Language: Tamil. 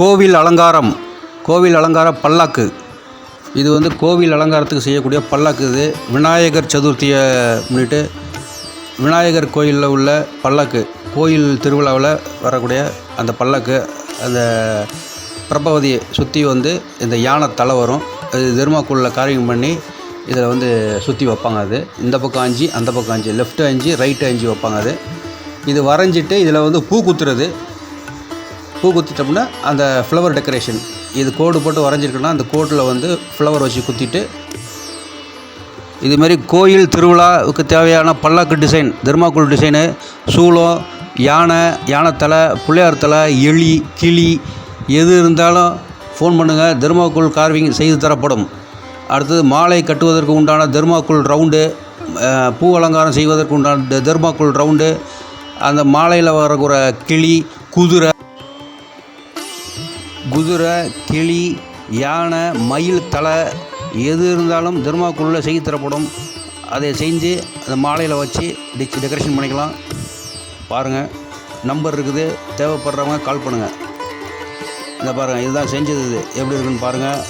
கோவில் அலங்காரம் கோவில் அலங்கார பல்லாக்கு. இது வந்து கோவில் அலங்காரத்துக்கு செய்யக்கூடிய பல்லாக்கு இது. விநாயகர் சதுர்த்தியை முன்னிட்டு விநாயகர் கோயிலில் உள்ள பல்லாக்கு கோயில் திருவிழாவில் வரக்கூடிய அந்த பல்லாக்கு அந்த பிரபவதியை சுற்றி வந்து இந்த யானை தலை வரும். அது தெருமாக்குள்ள காரியம் பண்ணி இதில் வந்து சுற்றி வைப்பாங்க அது. இந்த பக்கம் அஞ்சு அந்த பக்கம் அஞ்சு லெஃப்ட் அஞ்சு ரைட்டு அஞ்சு வைப்பாங்க அது. இது வரைஞ்சிட்டு இதில் வந்து பூ குத்துறது. பூ குத்திட்டோம்னா அந்த ஃப்ளவர் டெக்கரேஷன் இது கோடு போட்டு வரைஞ்சிருக்குன்னா அந்த கோட்டில் வந்து ஃப்ளவர் வச்சு குத்திட்டு இதுமாரி கோயில் திருவிழாவுக்கு தேவையான பல்லாக்கு டிசைன் தெர்மாக்கோல் டிசைனு சூளம் யானை யானை தலை பிள்ளையார் தலை எலி கிளி எது இருந்தாலும் ஃபோன் பண்ணுங்கள் தெர்மாக்கோல் கார்விங் செய்து தரப்படும். அடுத்தது மாலை கட்டுவதற்கு உண்டான தெர்மாக்கோல் ரவுண்டு பூ அலங்காரம் செய்வதற்கு உண்டான தெ- ரவுண்டு அந்த மாலையில் வரக்கூடிய கிளி குதிரை குதிரை கிளி யானை மயில் தலை எது இருந்தாலும் தர்மாக்குள்ளே செய்து தரப்படும். அதை செஞ்சு அந்த மாலையில் வச்சு டிச் டெக்கரேஷன் பண்ணிக்கலாம். பாருங்கள் நம்பர் இருக்குது. தேவைப்படுறவங்க கால் பண்ணுங்கள் இந்த பாருங்கள் இதுதான் செஞ்சது இது. எப்படி இருக்குன்னு பாருங்கள்